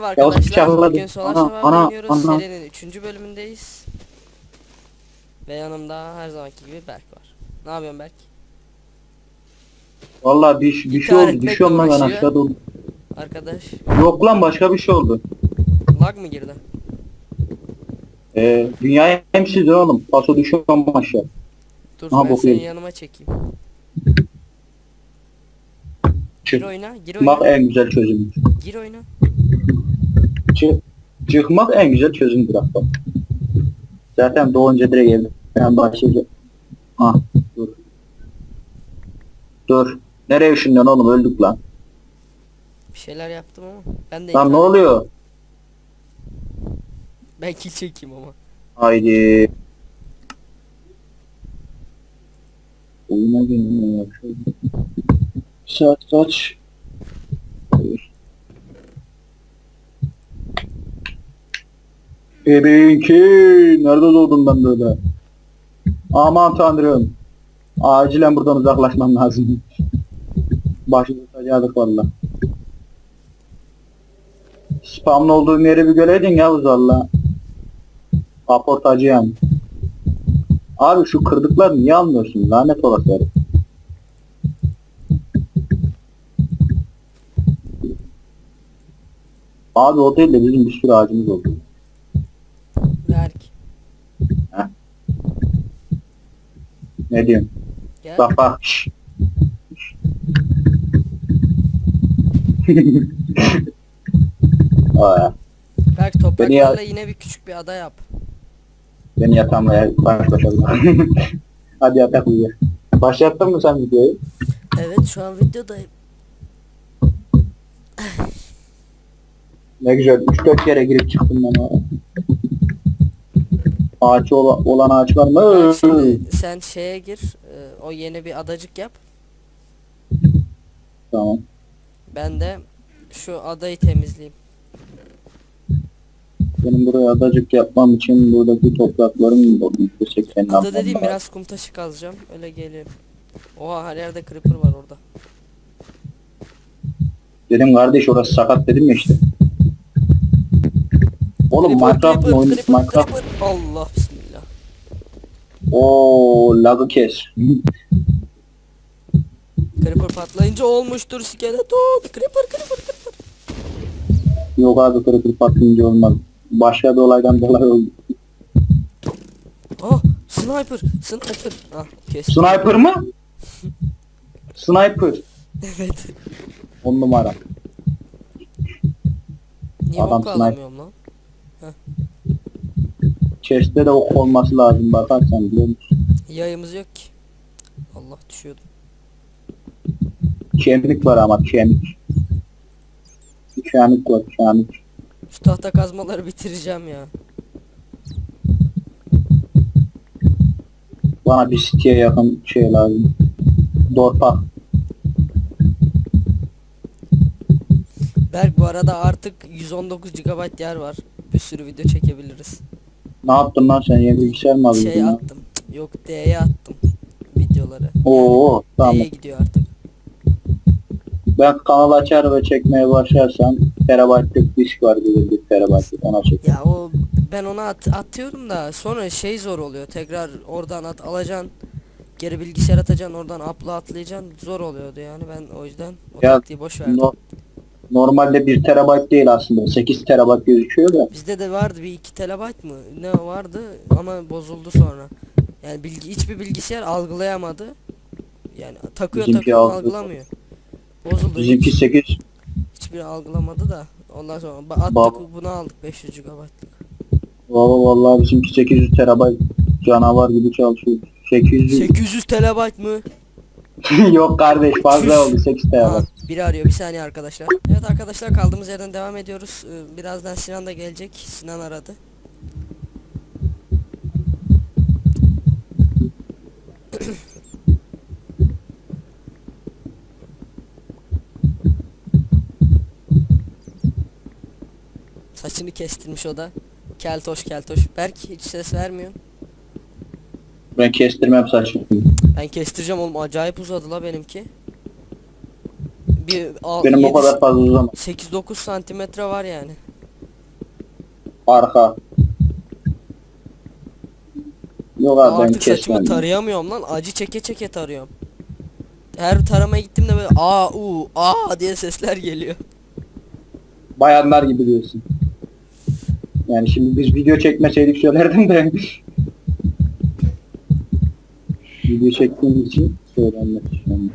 Merhaba arkadaşlar. Bugün Solar Survivor oynuyoruz. Serinin 3. bölümündeyiz. Ve yanımda her zamanki gibi Berk var. Ne yapıyorsun Berk? Vallahi bir, bir şey oldu. etmekle Düşüyorum lan ben aşağıda oldum. Arkadaş. Yok lan başka bir şey oldu. Lag mı girdi? Ee, dünyaya hemsiz oğlum. Paso düşüyorum aşağı. Dur Aha, ben boku seni yanıma çekeyim. Gir Çık. oyna, gir oyna. en güzel çözümdür. Gir oyna. Çık. Çıkmak en güzel çözümdür hatta. Zaten doğunca direkt evden başlayacak. Ha dur. Dur. Nereye ışınıyorsun oğlum öldük lan. Bir şeyler yaptım ama. Ben de Lan ne oluyor? Ben kill çekeyim ama. Haydi. Oyuna gelmiyor. Şöyle. Saat kaç? Ebenki nerede doğdum ben böyle? Aman tanrım. Acilen buradan uzaklaşmam lazım. Başımı tutacaktık valla. Spamlı olduğum yeri bir göreydin Yavuz valla. Aportacı yani. Abi şu kırdıklar niye almıyorsun? Lanet olası herif. Abi o değil de bizim bir sürü ağacımız oldu. Berk. Ne diyorsun? Gel. Aa, Berk Beni topraklarla yine bir küçük bir ada yap. beni yatağımla ya- baş başa bırak. Hadi yatak uyu. Başlattın mı sen videoyu? Evet şu an videodayım. Ne güzel 3-4 kere girip çıktım ben oraya. Ağaç ola- olan ağaç var mı? Şimdi sen şeye gir. e, o yeni bir adacık yap. Tamam. Ben de şu adayı temizleyeyim. Benim buraya adacık yapmam için buradaki toprakların yüksek senin Ada dediğim biraz kum taşı kazacağım. Öyle geleyim. Oha her yerde creeper var orada. Dedim kardeş orası sakat dedim ya işte. Oğlum Creeper, Minecraft creeper, oyun creeper, Minecraft creeper. Allah bismillah. o lagı kes. Creeper patlayınca olmuştur skeleton. Creeper creeper creeper. Yok abi kırıklık patlayınca olmaz. Başka bir olaydan dolayı oldu. Ah sniper sniper. Ah kestim. Sniper mı? Sniper. evet. 10 numara. Niye Adam ok sniper. alamıyorum lan? Chest'te de ok olması lazım bakarsan biliyor musun? Yayımız yok ki. Allah düşüyordum. Kemik var ama kemik. Kemik var kemik. Şu tahta kazmaları bitireceğim ya. Bana bir siteye yakın şey lazım. Dorpak. Berk bu arada artık 119 GB yer var. Bir sürü video çekebiliriz. Ne yaptın lan sen yeni bilgisayar mı aldın? Şey attım. Cık, Yok D'ye attım videoları. Oo tamam. D'ye gidiyor artık. Ben kanal açar ve çekmeye başlarsam terabaytlık disk var gibi bir terabaytlık ona çek. Ya o ben ona at, atıyorum da sonra şey zor oluyor. Tekrar oradan at alacaksın. Geri bilgisayar atacaksın oradan upload atlayacaksın. Zor oluyordu yani ben o yüzden o Ya, taktiği boş verdim. No- normalde 1 terabayt değil aslında 8 terabayt gözüküyor da. Bizde de vardı bir 2 terabayt mı? Ne vardı ama bozuldu sonra. Yani bilgi hiçbir bilgisayar algılayamadı. Yani takıyor Bizimki takıyor algı- algılamıyor. Bozuldu. Bizimki Hiç, 8 hiçbiri algılamadı da. Ondan sonra ba- attık Bab- bunu aldık 500 GB'lık. Valla vallahi bizimki 800 terabayt canavar gibi çalışıyor. 800 800 terabayt mı? yok kardeş fazla oldu 8 Aha, terabayt. Biri arıyor bir saniye arkadaşlar. Evet arkadaşlar kaldığımız yerden devam ediyoruz. Ee, Birazdan Sinan da gelecek. Sinan aradı. Saçını kestirmiş o da. Keltoş keltoş. Berk hiç ses vermiyor. Ben kestirmem saçımı. Ben kestireceğim oğlum acayip uzadı la benimki. Bir al, Benim o kadar fazla uzamaz. 8-9 santimetre var yani. Arka. Yok abi ben Artık saçımı kesmem. tarayamıyorum lan. Acı çeke çeke tarıyorum. Her taramaya gittiğimde böyle a u a diye sesler geliyor. Bayanlar gibi diyorsun. Yani şimdi biz video çekmeseydik söylerdim de. video çektiğimiz için söylenmek istiyorum.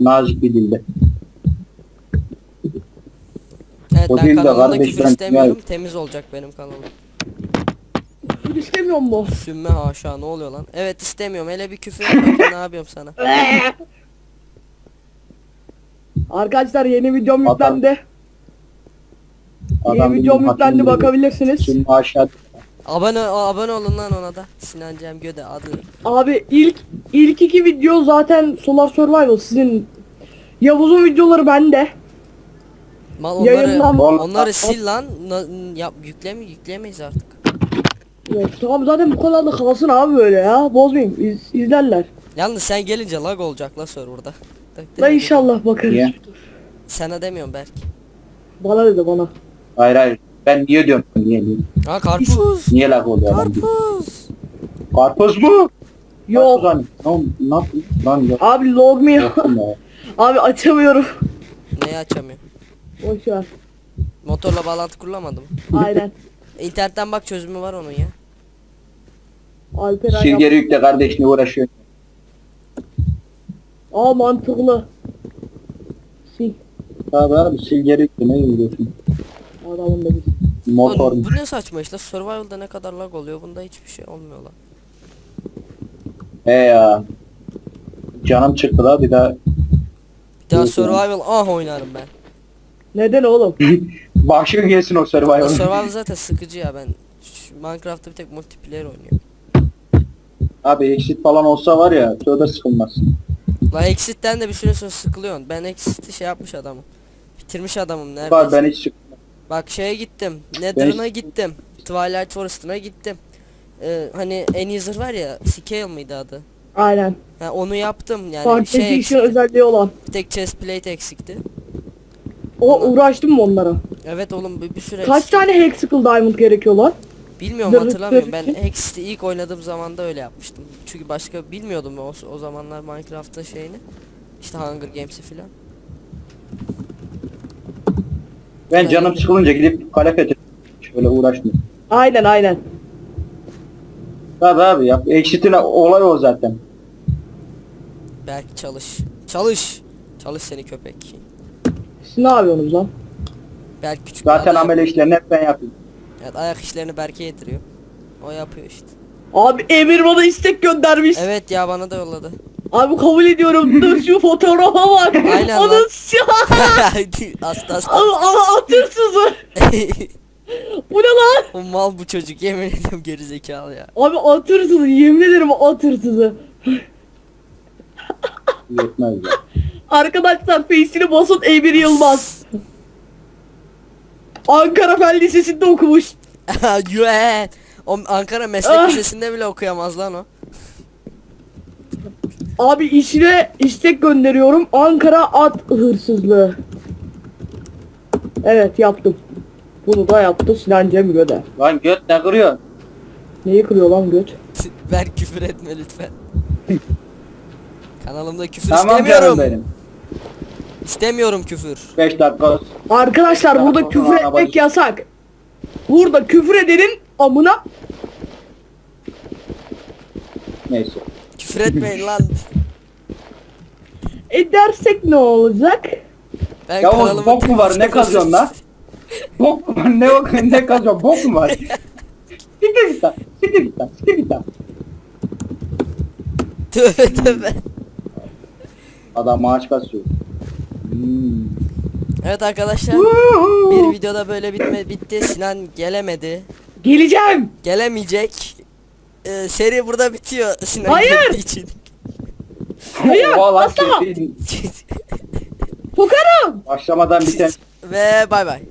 Nazik bir dilde. Evet O ben kardeş, küfür istemiyorum. Temiz olacak benim kanalım. Küfür istemiyor mu? Sümme haşa ne oluyor lan? Evet istemiyorum. Hele bir küfür yap bakayım ne yapıyorum sana. Arkadaşlar yeni videom yüklendi. Adam Yeni videom yüklendi bakabilirsiniz. Şimdi aşağı Abone abone olun lan ona da. Sinan Cem Göde adı. Abi ilk ilk iki video zaten Solar Survival sizin Yavuz'un videoları bende. Mal onları Yayınlan- onları sil lan. Na, yap yükleme yükleyemeyiz artık. Evet, tamam zaten bu kanalda kalsın abi böyle ya. Bozmayayım. İz, izlerler. Yalnız sen gelince lag olacak la serverda. La inşallah bakarız. Niye? Sana demiyorum belki. Bana dedi bana. Hayır hayır. Ben niye diyorum niye diyorum. Ha karpuz. Niye laf oluyor adam. Karpuz. Karpuz mu? Yok. Karpuz hani. Ne, ne yapayım? Lan yok. Abi log mu ya? Abi açamıyorum. Neyi açamıyor? Boş ver. Motorla bağlantı kurulamadım. Aynen. İnternetten bak çözümü var onun ya. Alperen Sil yap. geri yükle kardeşine uğraşıyor. Aa mantıklı. Sil. Abi abi sil geri yükle ne diyorsun? Adamın da bir. Motor. Bu ne saçma işte survival'da ne kadar lag oluyor bunda hiçbir şey olmuyor lan. He ya. Canım çıktı la bir daha. Bir daha survival ah oynarım ben. Neden oğlum? Başın gelsin o survival. survival zaten sıkıcı ya ben. Minecraft'ta bir tek multiplayer oynuyorum. Abi exit falan olsa var ya tövbe sıkılmazsın. La Exit'ten de bir süre sonra sıkılıyorsun. Ben Exit'i şey yapmış adamım. Bitirmiş adamım Var neredeyse. ben hiç. Bak şeye gittim. Nether'ına gittim. Twilight Forest'ına gittim. Ee, hani Enizer var ya, Scale mıydı adı? Aynen. Ha, onu yaptım yani Fark şey edition eksikti. özelliği olan. Bir tek chest plate eksikti. O uğraştın mı onlara? Evet oğlum bir, bir süre Kaç eksik- tane Hexacle Diamond gerekiyor lan? Bilmiyorum Zırh- hatırlamıyorum. Ben Hexit'i ilk oynadığım zaman da öyle yapmıştım. Çünkü başka bilmiyordum o, o zamanlar Minecraft'ta şeyini. İşte Hunger Games'i filan. Ben canım sıkılınca gidip kale. Şöyle uğraşmıyorum. Aynen aynen. Abi abi yap. Exit'in olay o zaten. Belki çalış. Çalış. Çalış seni köpek. Siz ne yapıyorsunuz lan? Belki küçük Zaten adam- amele işlerini hep ben yapıyorum. Evet ayak işlerini Berke yediriyor. O yapıyor işte. Abi Emir bana istek göndermiş. Evet ya bana da yolladı. Abi kabul ediyorum. Dur şu fotoğrafa bak. Aynen Onun lan. siyah. hasta hasta. Abi aha atırsızı. Bu ne lan? o mal bu çocuk yemin ediyorum gerizekalı ya. Abi atırsızı. Yemin ederim atırsızı. Yetmez ya. Arkadaşlar face'ini basın Emir Yılmaz. Ankara Fen Lisesi'nde okumuş. Güven. O Ankara Meslek Ah. Lisesi'nde bile okuyamaz lan o. Abi işine istek gönderiyorum. Ankara at hırsızlığı. Evet yaptım. Bunu da yaptı Sinan Cem Göder. Lan göt ne kırıyor? Neyi kırıyor lan göt? Ver küfür etme lütfen. Kanalımda küfür Tamam istemiyorum. benim. İstemiyorum küfür. 5 dakika. Arkadaşlar Ya, burada o küfür etmek arabacı- yasak. Burada küfür edenin amına Neyse. Küfür etmeyin lan. edersek ne olacak? Ben Ya o kanalımın bok mu var, ne kazıyorsun lan? Bok mu var? Ne, ne kazıyor? Bok mu var? Siktir git lan. Siktir git lan. Siktir git lan. Tövbe tövbe. Adam maaş kasıyor. Hmm. Evet arkadaşlar bir videoda böyle bitme bitti. Sinan gelemedi. Geleceğim. Gelemeyecek. Ee, seri burada bitiyor Sinan Hayır. için. Hayır, lan, asla. Sokarım. Başlamadan biten Ve bay bay.